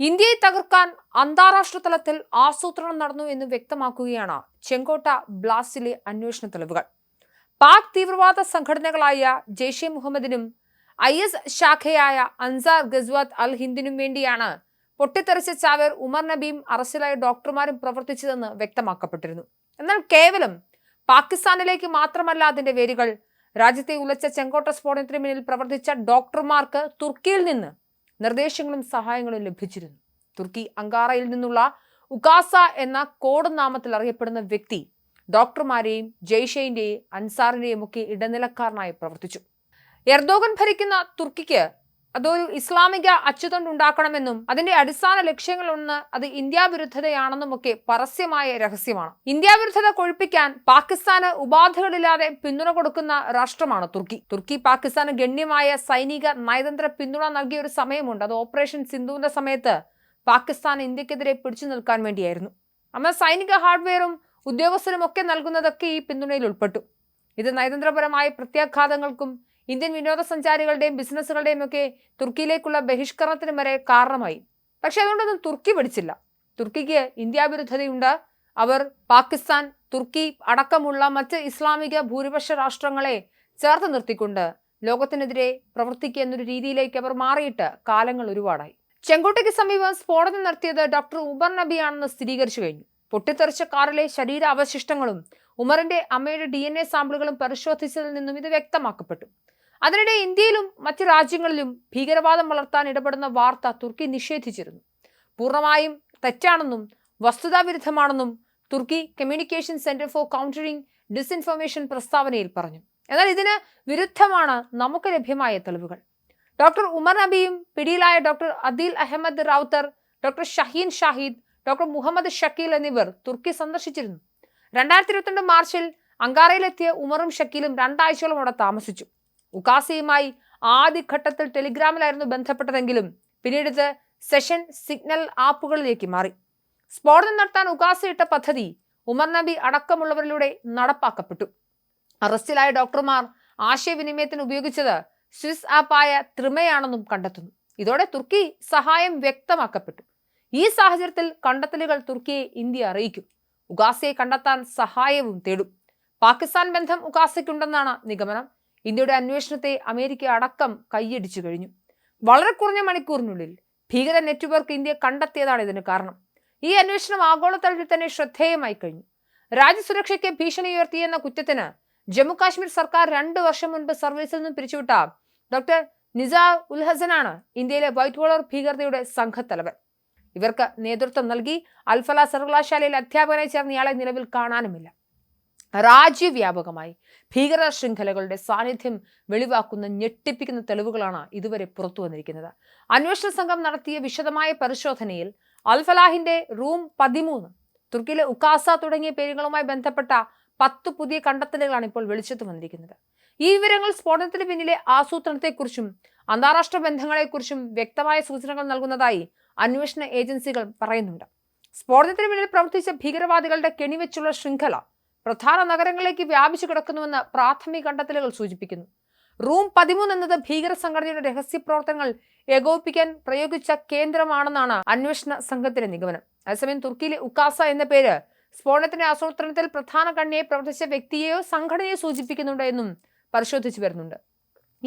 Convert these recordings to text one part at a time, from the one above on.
ഇന്ത്യയെ തകർക്കാൻ അന്താരാഷ്ട്ര തലത്തിൽ ആസൂത്രണം നടന്നു എന്ന് വ്യക്തമാക്കുകയാണ് ചെങ്കോട്ട ബ്ലാസ്റ്റിലെ അന്വേഷണ തെളിവുകൾ. പാക് തീവ്രവാദ സംഘടനകളായ ജെയ്ഷെ മുഹമ്മദിനും ഐ എസ് ശാഖയായ അൻസാർ ഗസ്വാത്ത് അൽ ഹിന്ദിനും വേണ്ടിയാണ് പൊട്ടിത്തെറിച്ച ചാവേർ ഉമർ നബിയും അറസ്റ്റിലായ ഡോക്ടർമാരും പ്രവർത്തിച്ചതെന്ന് വ്യക്തമാക്കപ്പെട്ടിരുന്നു. എന്നാൽ കേവലം പാകിസ്ഥാനിലേക്ക് മാത്രമല്ല അതിന്റെ വേരുകൾ. രാജ്യത്തെ ഉലച്ച ചെങ്കോട്ട സ്ഫോടനത്തിന് പിന്നിൽ പ്രവർത്തിച്ച ഡോക്ടർമാർക്ക് തുർക്കിയിൽ നിന്ന് നിർദ്ദേശങ്ങളും സഹായങ്ങളും ലഭിച്ചിരുന്നു. തുർക്കി അങ്കാറയിൽ നിന്നുള്ള ഉകാസ എന്ന കോഡ് നാമത്തിൽ അറിയപ്പെടുന്ന വ്യക്തി ഡോക്ടർമാരെയും ജയ്ഷെയിന്റെയും അൻസാറിന്റെയും ഒക്കെ ഇടനിലക്കാരനായി പ്രവർത്തിച്ചു. എർദോഗൻ ഭരിക്കുന്ന തുർക്കിക്ക് അതൊരു ഇസ്ലാമിക അച്ചുതണ്ട് ഉണ്ടാക്കണമെന്നും അതിന്റെ അടിസ്ഥാന ലക്ഷ്യങ്ങളൊന്ന് അത് ഇന്ത്യാ വിരുദ്ധതയാണെന്നും ഒക്കെ പരസ്യമായ രഹസ്യമാണ്. ഇന്ത്യാ വിരുദ്ധത കൊഴിപ്പിക്കാൻ പാകിസ്ഥാന് ഉപാധികളില്ലാതെ പിന്തുണ കൊടുക്കുന്ന രാഷ്ട്രമാണ് തുർക്കി. തുർക്കി പാകിസ്ഥാന് ഗണ്യമായ സൈനിക നയതന്ത്ര പിന്തുണ നൽകിയ ഒരു സമയമുണ്ട്. അത് ഓപ്പറേഷൻ സിന്ധുവിന്റെ സമയത്ത് പാകിസ്ഥാൻ ഇന്ത്യക്കെതിരെ പിടിച്ചു നിൽക്കാൻ വേണ്ടിയായിരുന്നു. അമ്മ സൈനിക ഹാർഡ്വെയറും ഉദ്യോഗസ്ഥരും ഒക്കെ നൽകുന്നതൊക്കെ ഈ പിന്തുണയിൽ ഉൾപ്പെട്ടു. ഇത് നയതന്ത്രപരമായ പ്രത്യാഘാതങ്ങൾക്കും ഇന്ത്യൻ വിനോദസഞ്ചാരികളുടെയും ബിസിനസ്സുകളുടെയും ഒക്കെ തുർക്കിയിലേക്കുള്ള ബഹിഷ്കരണത്തിന് വരെ കാരണമായി. പക്ഷെ അതുകൊണ്ടൊന്നും തുർക്കി പിടിച്ചില്ല. തുർക്കിക്ക് ഇന്ത്യ വിരുദ്ധതയുണ്ട്. അവർ പാകിസ്ഥാൻ തുർക്കി അടക്കമുള്ള മറ്റ് ഇസ്ലാമിക ഭൂരിപക്ഷ രാഷ്ട്രങ്ങളെ ചേർത്ത് നിർത്തിക്കൊണ്ട് ലോകത്തിനെതിരെ പ്രവർത്തിക്കുക എന്നൊരു രീതിയിലേക്ക് അവർ മാറിയിട്ട് കാലങ്ങൾ ഒരുപാടായി. ചെങ്കോട്ടയ്ക്ക് സമീപം സ്ഫോടനം നടത്തിയത് ഡോക്ടർ ഉമർ നബിയാണെന്ന് സ്ഥിരീകരിച്ചു കഴിഞ്ഞു. പൊട്ടിത്തെറിച്ച കാറിലെ ശരീര അവശിഷ്ടങ്ങളും ഉമറിന്റെ അമ്മയുടെ ഡി എൻ എ സാമ്പിളുകളും പരിശോധിച്ചതിൽ നിന്നും ഇത് വ്യക്തമാക്കപ്പെട്ടു. അതിനിടെ ഇന്ത്യയിലും മറ്റ് രാജ്യങ്ങളിലും ഭീകരവാദം വളർത്താൻ ഇടപെടുന്ന വാർത്ത തുർക്കി നിഷേധിച്ചിരുന്നു. പൂർണമായും തെറ്റാണെന്നും വസ്തുതാവിരുദ്ധമാണെന്നും തുർക്കി communication centre for countering disinformation പ്രസ്താവനയിൽ പറഞ്ഞു. എന്നാൽ ഇതിന് വിരുദ്ധമാണ് നമുക്ക് ലഭ്യമായ തെളിവുകൾ. ഡോക്ടർ ഉമർ നബിയും പിടിയിലായ doctor Adil Ahmad Rather doctor Shaheen Shahid doctor Muhammad Shakeel എന്നിവർ തുർക്കി സന്ദർശിച്ചിരുന്നു. രണ്ടായിരത്തി ഇരുപത്തിരണ്ട് മാർച്ചിൽ അങ്കാറയിലെത്തിയ ഉമറും ഷക്കീലും രണ്ടാഴ്ചയോളം അവിടെ താമസിച്ചു. ഉകാസയുമായി ആദ്യഘട്ടത്തിൽ ടെലിഗ്രാമിലായിരുന്നു ബന്ധപ്പെട്ടതെങ്കിലും പിന്നീട് സെഷൻ സിഗ്നൽ ആപ്പുകളിലേക്ക് മാറി. സ്ഫോടനം നടത്താൻ ഉകാസയിട്ട പദ്ധതി ഉമർ നബി അടക്കമുള്ളവരിലൂടെ നടപ്പാക്കപ്പെട്ടു. അറസ്റ്റിലായ ഡോക്ടർമാർ ആശയവിനിമയത്തിന് ഉപയോഗിച്ചത് സ്വിസ് ആപ്പായ ത്രിമയാണെന്നും കണ്ടെത്തുന്നു. ഇതോടെ തുർക്കി സഹായം വ്യക്തമാക്കപ്പെട്ടു. ഈ സാഹചര്യത്തിൽ കണ്ടെത്തലുകൾ തുർക്കിയെ ഇന്ത്യ അറിയിക്കും. ഉഗാസയെ കണ്ടെത്താൻ സഹായവും തേടും. പാകിസ്ഥാൻ ബന്ധം ഉഗാസയ്ക്കുണ്ടെന്നാണ് നിഗമനം. ഇന്ത്യയുടെ അന്വേഷണത്തെ അമേരിക്ക അടക്കം കൈയടിച്ചു കഴിഞ്ഞു. വളരെ കുറഞ്ഞ മണിക്കൂറിനുള്ളിൽ ഭീകര നെറ്റ്വർക്ക് ഇന്ത്യ കണ്ടെത്തിയതാണ് ഇതിന് കാരണം. ഈ അന്വേഷണം ആഗോളതലത്തിൽ തന്നെ ശ്രദ്ധേയമായി കഴിഞ്ഞു. രാജ്യസുരക്ഷയ്ക്ക് ഭീഷണി ഉയർത്തിയെന്ന കുറ്റത്തിന് ജമ്മുകാശ്മീർ സർക്കാർ രണ്ടു വർഷം മുൻപ് സർവീസിൽ നിന്നും പിരിച്ചുവിട്ട ഡോക്ടർ നിസാ ഉൽഹസനാണ് ഇന്ത്യയിലെ വൈറ്റ് കോളർ ഭീകരതയുടെ സംഘത്തലവൻ. ഇവർക്ക് നേതൃത്വം നൽകി അൽഫല സർവകലാശാലയിൽ അധ്യാപകനായി ചേർന്ന ഇയാളെ നിലവിൽ കാണാനുമില്ല. രാജ്യവ്യാപകമായി ഭീകര ശൃംഖലകളുടെ സാന്നിധ്യം വെളിവാക്കുന്ന ഞെട്ടിപ്പിക്കുന്ന തെളിവുകളാണ് ഇതുവരെ പുറത്തു വന്നിരിക്കുന്നത്. അന്വേഷണ സംഘം നടത്തിയ വിശദമായ പരിശോധനയിൽ അൽഫലാഹിന്റെ റൂം പതിമൂന്ന് തുർക്കിയിലെ ഉക്കാസ തുടങ്ങിയ പേരുകളുമായി ബന്ധപ്പെട്ട പത്ത് പുതിയ കണ്ടെത്തലുകളാണ് ഇപ്പോൾ വെളിച്ചത്ത് വന്നിരിക്കുന്നത്. ഈ വിവരങ്ങൾ സ്ഫോടനത്തിന് പിന്നിലെ ആസൂത്രണത്തെക്കുറിച്ചും അന്താരാഷ്ട്ര ബന്ധങ്ങളെക്കുറിച്ചും വ്യക്തമായ സൂചനകൾ നൽകുന്നതായി അന്വേഷണ ഏജൻസികൾ പറയുന്നുണ്ട്. സ്ഫോടനത്തിന് പിന്നിൽ പ്രവർത്തിച്ച ഭീകരവാദികളുടെ കെണിവെച്ചുള്ള ശൃംഖല പ്രധാന നഗരങ്ങളിലേക്ക് വ്യാപിച്ചു കിടക്കുന്നുവെന്ന് പ്രാഥമിക കണ്ടെത്തലുകൾ സൂചിപ്പിക്കുന്നു. റൂം പതിമൂന്ന് എന്നത് ഭീകര സംഘടനയുടെ രഹസ്യ പ്രവർത്തനങ്ങൾ ഏകോപിപ്പിക്കാൻ പ്രയോഗിച്ച കേന്ദ്രമാണെന്നാണ് അന്വേഷണ സംഘത്തിന്റെ നിഗമനം. അതേസമയം തുർക്കിയിലെ ഉക്കാസ എന്ന പേര് സ്ഫോടനത്തിന്റെ ആസൂത്രണത്തിൽ പ്രധാന കണ്ണിയെ പ്രവർത്തിച്ച വ്യക്തിയെയോ സംഘടനയോ സൂചിപ്പിക്കുന്നുണ്ട് എന്നും പരിശോധിച്ചു വരുന്നുണ്ട്.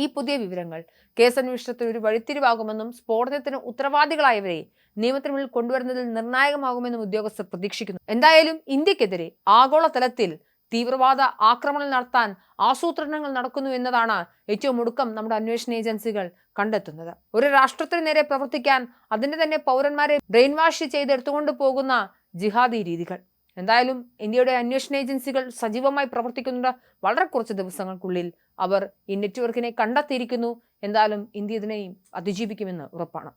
ഈ പുതിയ വിവരങ്ങൾ. കേസന്വേഷണത്തിൽ ഒരു വഴിത്തിരിവാകുമെന്നും സ്ഫോടനത്തിന് ഉത്തരവാദികളായവരെ നിയമത്തിന് മുന്നിൽ കൊണ്ടുവരുന്നതിൽ നിർണായകമാകുമെന്നും ഉദ്യോഗസ്ഥർ പ്രതീക്ഷിക്കുന്നു. എന്തായാലും ഇന്ത്യക്കെതിരെ ആഗോളതലത്തിൽ തീവ്രവാദ ആക്രമണം നടത്താൻ ആസൂത്രണങ്ങൾ നടക്കുന്നു എന്നതാണ് ഏറ്റവും ഒടുക്കം നമ്മുടെ അന്വേഷണ ഏജൻസികൾ കണ്ടെത്തുന്നത്. ഒരു രാഷ്ട്രത്തിന് നേരെ പ്രവർത്തിക്കാൻ അതിന്റെ തന്നെ പൗരന്മാരെ ബ്രെയിൻ വാഷ് ചെയ്തെടുത്തുകൊണ്ട് പോകുന്ന ജിഹാദി രീതികൾ. എന്തായാലും ഇന്ത്യയുടെ അന്വേഷണ ഏജൻസികൾ സജീവമായി പ്രവർത്തിക്കുന്നുണ്ട്. വളരെ കുറച്ച് ദിവസങ്ങൾക്കുള്ളിൽ അവർ ഈ നെറ്റ്വർക്കിനെ കണ്ടെത്തിയിരിക്കുന്നു. എന്തായാലും ഇന്ത്യ ഇതിനെയും അതിജീവിക്കുമെന്ന് ഉറപ്പാണ്.